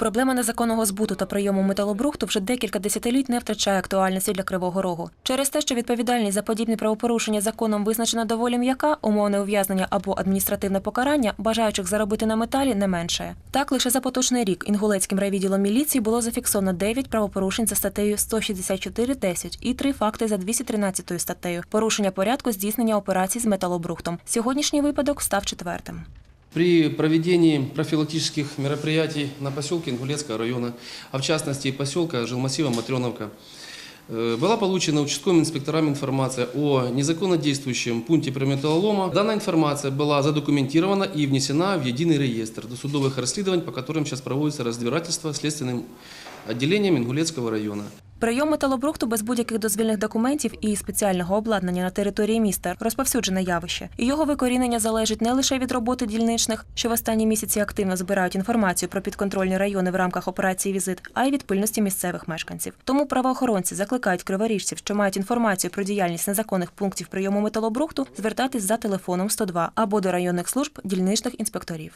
Проблема незаконного збуту та прийому металобрухту вже декілька десятиліть не втрачає актуальності для Кривого Рогу. Через те, що відповідальність за подібні правопорушення законом визначена доволі м'яка, умовне ув'язнення або адміністративне покарання, бажаючих заробити на металі не меншає. Так, лише за поточний рік Інгулецьким райвідділом міліції було зафіксовано 9 правопорушень за статтею 164.10 і 3 факти за 213 статтею порушення порядку здійснення операцій з металобрухтом. Сьогоднішній випадок став четвертим. При проведении профилактических мероприятий на поселке Ингулецкого района, а в частности поселка жилмассива Матреновка, э, была получена участковыми инспекторами информация о незаконно действующем пункте металлолома. Данная информация была задокументирована и внесена в единый реестр досудовых расследований, по которым сейчас проводится разбирательство следственным отделением Ингулецкого района. Прийом металобрухту без будь-яких дозвільних документів і спеціального обладнання на території міста розповсюджене явище. І його викорінення залежить не лише від роботи дільничних, що в останні місяці активно збирають інформацію про підконтрольні райони в рамках операції Візит, а й від пильності місцевих мешканців. Тому правоохоронці закликають криворіжців, що мають інформацію про діяльність незаконних пунктів прийому металобрухту, звертатись за телефоном 102 або до районних служб дільничних інспекторів.